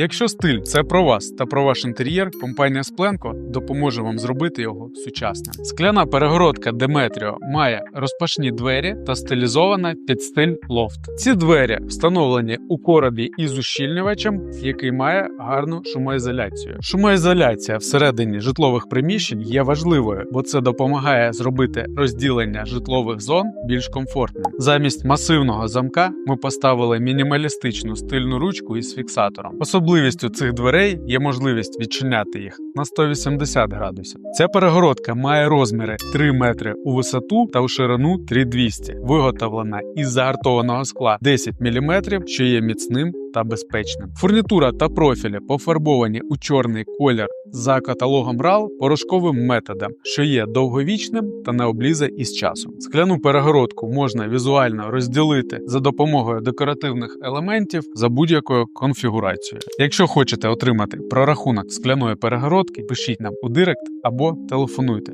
Якщо стиль це про вас та про ваш інтер'єр, компанія Спленко допоможе вам зробити його сучасним. Скляна перегородка Demetrio має розпашні двері та стилізована під стиль лофт. Ці двері встановлені у коробі із ущільнювачем, який має гарну шумоізоляцію. Шумоізоляція всередині житлових приміщень є важливою, бо це допомагає зробити розділення житлових зон більш комфортним. Замість масивного замка ми поставили мінімалістичну стильну ручку із фіксатором. Особливістю цих дверей є можливість відчиняти їх на 180 градусів. Ця перегородка має розміри 3 метри у висоту та у ширину 3200, виготовлена із загартованого скла 10 мм, що є міцним та безпечним. Фурнітура та профілі пофарбовані у чорний колір за каталогом RAL порошковим методом, що є довговічним та не облізе із часом. Скляну перегородку можна візуально розділити за допомогою декоративних елементів за будь-якою конфігурацією. Якщо хочете отримати прорахунок скляної перегородки, пишіть нам у директ або телефонуйте.